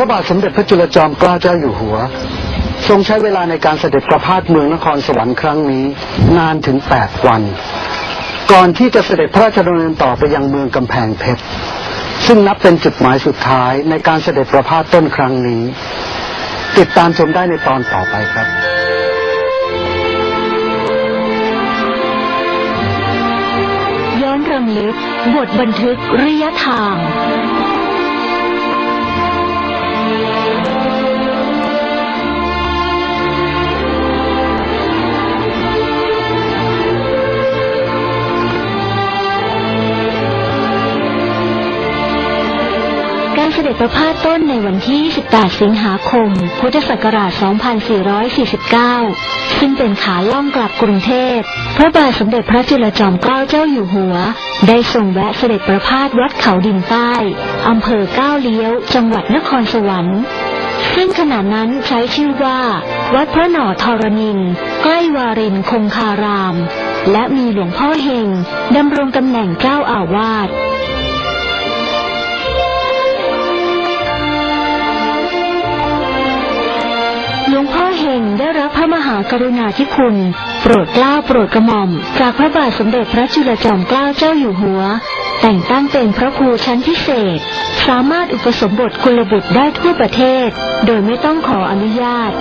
พระบาทสมเด็จพระจุลจอมเกล้าเจ้าอยู่หัว ทรงใช้เวลาในการเสด็จประพาสเมืองนครสวรรค์ครั้งนี้ นานถึง 8 วัน ก่อนที่จะเสด็จพระราชดำเนินต่อไปยังเมืองกำแพงเพชรซึ่งนับเป็นจุดหมายสุดท้ายในการเสด็จประพาสต้นครั้งนี้ ติดตามชมได้ในตอนต่อไปครับย้อนรำลึกบทบันทึกระยะทาง ด็จประพาสต้นในวันที่ 18 สิงหาคม พุทธศักราช 2449 ซึ่งเป็นขาล่องกลับกรุงเทพ พระบาทสมเด็จพระจุลจอมเกล้าเจ้าอยู่หัว ได้ทรงแวะเสด็จประพาสวัดเขาดินใต้อำเภอก้าวเลี้ยว จังหวัดนครสวรรค์ ซึ่งขณะนั้นใช้ชื่อว่า วัดพระหน่อทรนิน ใกล้วารินคงคาราม และมีหลวงพ่อเฮงดำรงตำแหน่งเจ้าอาวาส หลวงพ่อเฮงได้รับพระมหากรุณาธิคุณ โปรดเกล้าโปรดกระหม่อม จากพระบาทสมเด็จพระจุลจอมเกล้าเจ้าอยู่หัว แต่งตั้งเป็นพระครูชั้นพิเศษ สามารถอุปสมบทกุลบุตรได้ทั่วประเทศ โดยไม่ต้องขออนุญาต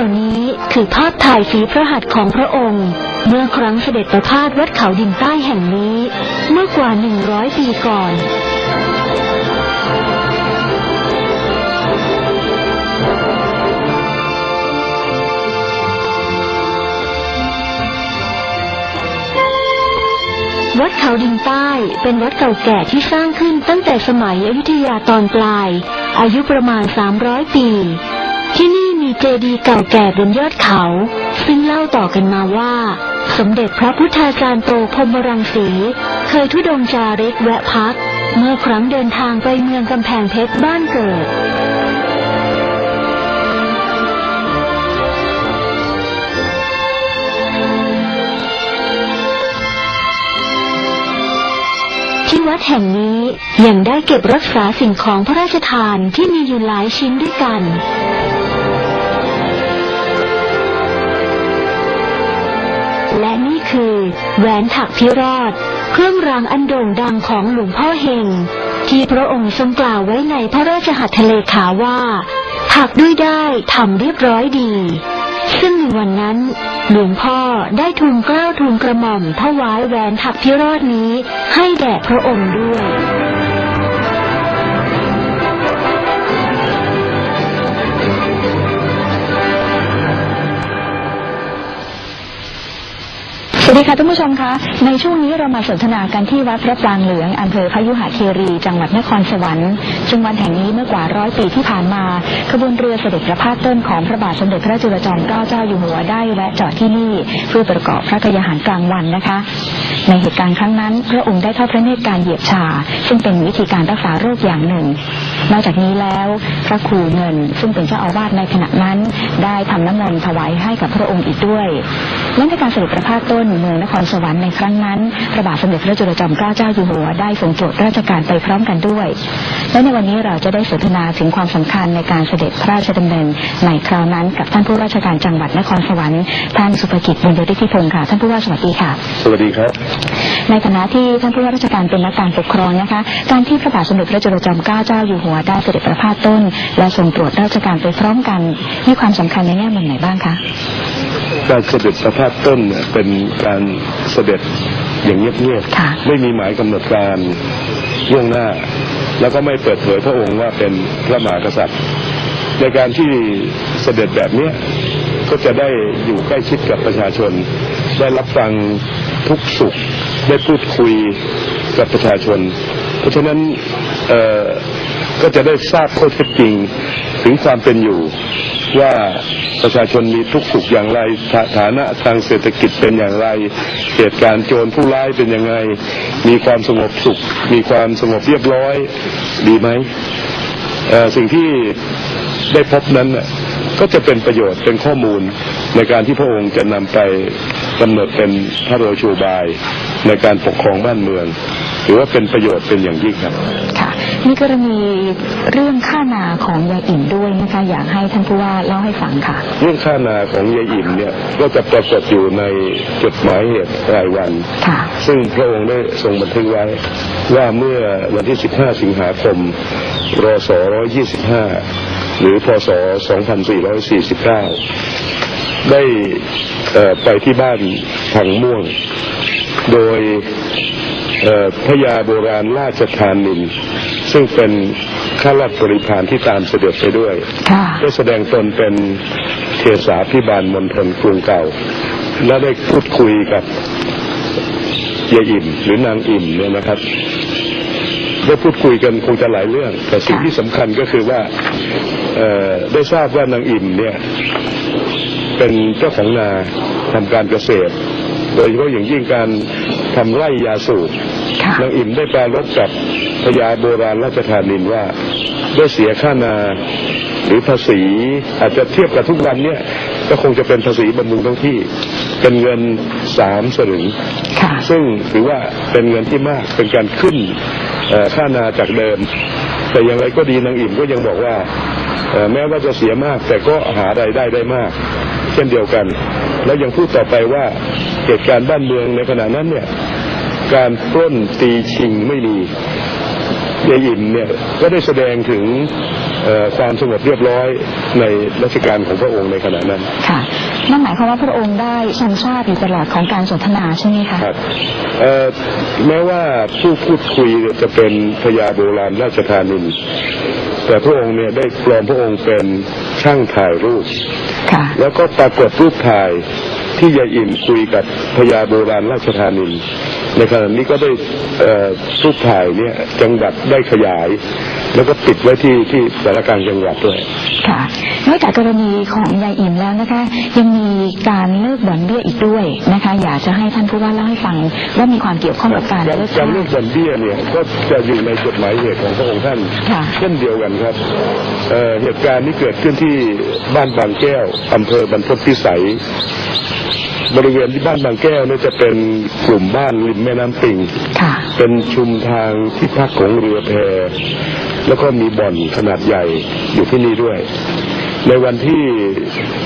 ล่านี้คือภาพถ่ายฝีพระหัตถ์ของพระองค์ เมื่อครั้งเสด็จประพาสวัดเขาดินใต้แห่งนี้ เมื่อกว่า 100 ปีก่อนวัดเขาดินใต้เป็นวัดเก่าแก่ที่สร้างขึ้นตั้งแต่สมัยอยุธยาตอนปลาย อายุประมาณ 300 ปี ที่นี่ เจดีย์เก่าแก่บนยอดเขา ซึ่งเล่าต่อกันมาว่า สมเด็จพระพุทธาจารย์โตพรมรังสี เคยทุดงจาริกแวะพัก เมื่อครั้งเดินทางไปเมืองกำแพงเพชรบ้านเกิดที่วัดแห่งนี้ยังได้เก็บรักษาสิ่งของพระราชทานที่มีอยู่หลายชิ้นด้วยกัน และนี่คือแหวนถักพิรอด เครื่องรางอันโด่งดังของหลวงพ่อเฮง ที่พระองค์ทรงกล่าวไว้ในพระราชหัตถเลขาว่า ถักด้วยได้ทำเรียบร้อยดี ซึ่งในวันนั้น หลวงพ่อได้ทูลเกล้าทูลกระหม่อมถวายแหวนถักพิรอดนี้ให้แด่พระองค์ด้วย วัสดีค่ะท่านผู้ชมคะ ในช่วงนี้เรามาสนทนากันที่วัดพระปรางเหลืองอำเภอพยุหเคีรี จังหวัดนครสวรรค์ซึ่งวันแห่งนี้เมื่อกว่าร้อยปีที่ผ่านมาขบวนเรือเสด็จประพาสต้นของพระบาทสมเด็จพระจุลจอมเกล้าเจ้าอยู่หัวได้แวะจอดที่นี่เพื่อประกอบพระกยาหารกลางวันนะคะ ในเหตุการณ์ครั้งนั้น พระองค์ได้ทอดพระเนตรการเหยียบชา ซึ่งเป็นวิธีการรักษาโรคอย่างหนึ่ง นอกจากนี้แล้วพระครูเงิน ซึ่งเป็นเจ้าอาวาสในขณะนั้น ได้ทำน้ำมนต์ถวายให้กับพระองค์อีกด้วย และในการเสด็จประพาสต้นเมืองนครสวรรค์ในครั้งนั้นพระบาทสมเด็จพระจุลจอมเกล้าเจ้าอยู่หัวได้ทรงตรวจราชการไปพร้อมกันด้วย และในวันนี้เราจะได้สนทนาถึงความสำคัญในการเสด็จพระราชดำเนินในคราวนั้นกับท่านผู้ราชการจังหวัดนครสวรรค์ท่านสุภกิจบุญยฤทธิพงศ์ค่ะท่านผู้ว่าสวัสดีค่ะ สวัสดีครับ ในฐานะที่ท่านผู้ว่าราชการเป็นนักการปกครองนะคะการที่พระบาทสมเด็จพระจุลจอมเกล้าเจ้าอยู่หัวได้เสด็จประพาสต้น และทรงตรวจราชการไปพร้อมกันมีความสำคัญในแง่มุมไหนบ้างคะ การเสด็จประพาสต้นเนี่ยเป็นการเสด็จอย่างเงียบค่ะ ๆไม่มีหมายกำหนดการล่วงหน้า แล้วก็ไม่เปิดเผยพระองค์ว่าเป็นพระมหากษัตริย์ ในการที่เสด็จแบบเนี้ยก็จะได้อยู่ใกล้ชิดกับประชาชน ได้รับฟังทุกสุข ได้พูดคุยกับประชาชน เพราะฉะนั้นเอ่อ ก็จะได้ทราบข้อเท็จจริงถึงความเป็นอยู่ว่าประชาชนมีทุกข์สุขอย่างไรฐานะทางเศรษฐกิจเป็นอย่างไร เหตุการณ์โจรผู้ร้ายเป็นยังไง มีความสงบสุข มีความสงบเรียบร้อยดีไหมสิ่งที่ได้พบนั้นก็จะเป็นประโยชน์เป็นข้อมูลในการที่พระองค์จะนำไปกำหนดเป็นพระรชโบายในการปกครองบ้านเมือง ถือว่าเป็นประโยชน์เป็นอย่างยิ่งครับค่ะมีกรณีเรื่องค่านาของยายอิ่มด้วยนะคะอยากให้ท่านผู้ว่าเล่าให้ฟังค่ะ เรื่องค่านาของยายอิ่มเนี่ยก็จะปรากฏอยู่ในจดหมายเหตุรายวันค่ะซึ่งพระองค์ได้ทรงบันทึกไว้ว่าเมื่อวันที่ 15 สิงหาคมรศ125 หรือพศ 2449 ได้เอ่อไปที่บ้านพังม่วง โดยเอ่อ พระยาโบราณราชธานิน ซึ่งเป็นข้าราชบริพารที่ตามเสด็จไปด้วยค่ะได้แสดงตนเป็นเทสาพิบาลมณฑลกรุงเก่า และได้พูดคุยกับยายอิ่มหรือนางอิ่มเนี่ยนะครับได้พูดคุยกันคงจะหลายเรื่อง แต่สิ่งที่สำคัญก็คือว่าเอ่อได้ทราบว่านางอิ่มเนี่ย เป็นเจ้าของนาทำการเกษตร โดยเฉพาะอย่างยิ่งการ ทำไร่ยาสูบค่ะนางอิ่มได้ปรารบกับพญาโบราณราชธานินว่าได้เสียค่านาหรือภาษีอาจจะเทียบกับทุกวันเนี่ยก็คงจะเป็นภาษีบำรุงท้องที่ เป็นเงินสามสลึงค่ะซึ่งถือว่าเป็นเงินที่มากเป็นการขึ้นเอ่อค่านาจากเดิม แต่อย่างไรก็ดีนางอิ่มก็ยังบอกว่าเอ่อแม้ว่าจะเสียมากแต่ก็หารายได้ได้มาก เช่นเดียวกัน แล้วยังพูดต่อไปว่าเหตุการณ์บ้านเมืองในขณะนั้นเนี่ยการปล้นตีชิงไม่มียายอิ่มเนี่ยก็ได้แสดงถึงเอ่อความสงบเรียบร้อยในรัชกาลของพระองค์ในขณะนั้น ค่ะ นั่นหมายความว่าพระองค์ได้ทรงทราบอยู่ตลอดของการสนทนาใช่ไหมคะครับเอ่อแม้ว่าผู้พูดคุยจะเป็นพญาโบราณราชธานิน แต่พระองค์เนี่ยได้ปลอมพระองค์เป็น ช่างถ่ายรูป ค่ะ แล้วก็ปรากฏรูปถ่ายที่ยายอิ่มคุยกับพญาโบราณราชธานินในขณะนี้ก็ได้เอ่อรูปถ่ายเนี่ยจังหวัดได้ขยาย แล้วก็ปิดไว้ที่ที่สารกลางจังหวัดด้วย ค่ะ นอกจากกรณีของยายอิ่มแล้วนะคะ ยังมีการเลิกบ่อนเบี้ยอีกด้วยนะคะ อยากจะให้ท่านผู้ว่าเล่าให้ฟังว่ามีความเกี่ยวข้องกับการการเลิกการเลือกบันเบี้ยเนี่ยก็จะอยู่ในจดหมายเหตุของพระองค์ท่านค่ะเช่นเดียวกันครับเอ่อเหตุการณ์นี้เกิดขึ้นที่บ้านบางแก้วอำเภอบรรพตพิสัยบริเวณที่บ้านบางแก้วเนี่ยจะเป็นกลุ่มบ้านริมแม่น้ำปิงค่ะเป็นชุมทางที่พักของเรือแพ แล้วก็มีบ่อนขนาดใหญ่อยู่ที่นี่ด้วย ในวันที่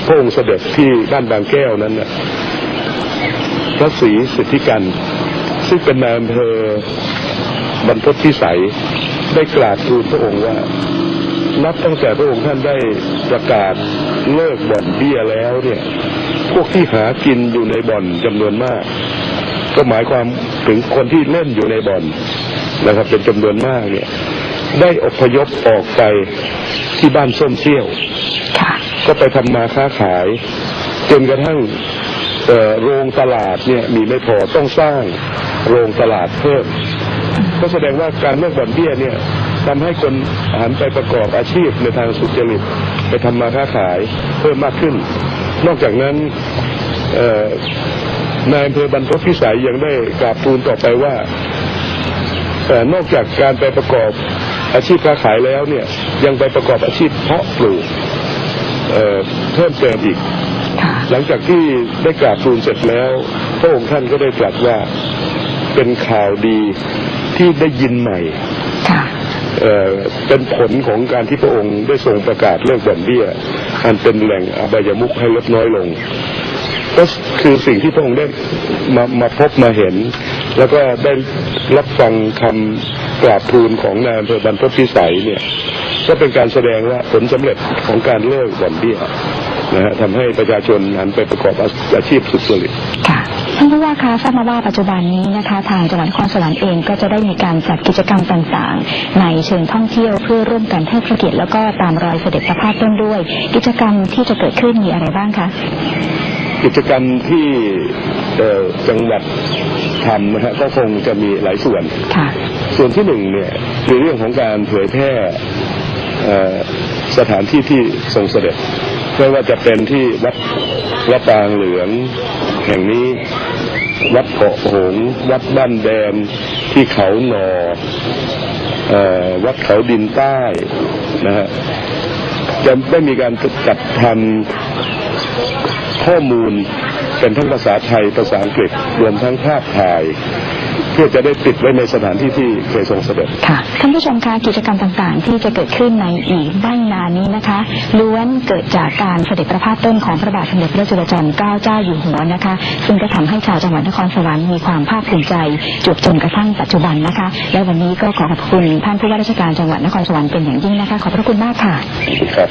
พระองค์เสด็จที่บ้านบางแก้วนั้นนะพระศรีสิทธิกัน ซึ่งเป็นนายอำเภอบรรพตพิสัยได้กราบทูลพระองค์ว่า นับตั้งแต่พระองค์ท่านได้ประกาศเลิกบ่อนเบี้ยแล้วเนี่ย พวกที่หากินอยู่ในบ่อนจำนวนมาก ก็หมายความถึงคนที่เล่นอยู่ในบ่อนนะครับ เป็นจำนวนมากเนี่ย ได้อพยพออกไปที่บ้านส้มเซี่ยวค่ะก็ไปทำมาค้าขาย จนกระทั่งเอ่อโรงตลาดเนี่ยมีไม่พอต้องสร้างโรงตลาดเพิ่มก็แสดงว่าการเลิกบ่อนเบี้ยเนี่ยทำให้คนหันไปประกอบอาชีพในทางสุจริตไปทำมาค้าขายเพิ่มมากขึ้น นอกจากนั้นเอ่อนายอำเภอบรรพตพิสัยยังได้กราบทูลต่อไปว่าเอ่อนอกจากการไปประกอบ อาชีพค้าขายแล้วเนี่ยยังไปประกอบอาชีพเพาะปลูกเอ่อเพิ่มเติมอีกค่ะหลังจากที่ได้กราบทูลเสร็จแล้ว พระองค์ท่านก็ได้ตรัสว่าเป็นข่าวดีที่ได้ยินใหม่ค่ะเอ่อเป็นผลของการที่พระองค์ได้ทรงประกาศเลิกบ่อนเบี้ยอันเป็นแหล่งอบายมุขให้ลดน้อยลง ก็คือสิ่งที่พระองค์ได้มามาพบมาเห็น แล้วก็ได้รับฟังคำกราบทูลของนายอำเภอบรรพตพิสัยเนี่ยก็เป็นการแสดงว่าผลสำเร็จของการเลิกบ่อนเบี้ยนะฮะทำให้ประชาชนหันไปประกอบอาชีพสุจริตค่ะท่านผู้ว่าคะทราบมาว่าปัจจุบันนี้นะคะทางจังหวัดนครสวรรค์เองก็จะได้มีการจัดกิจกรรมต่างๆ ในเชิงท่องเที่ยวเพื่อร่วมกันให้พระเกียรติแล้วก็ตามรอยเสด็จพระพาสต้นด้วย กิจกรรมที่จะเกิดขึ้นมีอะไรบ้างคะกิจกรรมที่เอ่อจังหวัด ทำนะฮะก็คงจะมีหลายส่วนค่ะส่วนที่หนึ่งเนี่ยคือเรื่องของการเผยแพร่เอ่อสถานที่ที่ทรงเสด็จไม่ว่าจะเป็นที่วัดวัดปางเหลืองแห่งนี้วัดเกาะหงส์วัดบ้านแดนที่เขาหนอเอ่อวัดเขาดินใต้นะฮะจะได้มีการจัดทำข้อมูลไป เป็นทั้งภาษาไทยภาษาอังกฤษรวมทั้งภาพถ่าย เพื่อจะได้ติดไว้ในสถานที่ที่เคยทรงเสด็จค่ะท่านผู้ชมคะกิจกรรมต่างๆ ที่จะเกิดขึ้นในอีกไม่นานนี้นะคะล้วนเกิดจากการเสด็จประพาสต้นของพระบาทสมเด็จพระจุลจอมเกล้าเจ้าอยู่หัวนะคะ ซึ่งก็ทำให้ชาวจังหวัดนครสวรรค์มีความภาคภูมิใจจวบจนกระทั่งปัจจุบันนะคะ และวันนี้ก็ขอขอบคุณท่านผู้ว่าราชการจังหวัดนครสวรรค์เป็นอย่างยิ่งนะคะขอบพระคุณมากค่ะครับ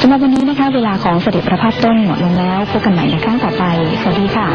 สำหรับวันนี้นะคะ เวลาของเสด็จประพาสต้นหมดลงแล้วพบกันใหม่ในครั้งต่อไป สวัสดีค่ะ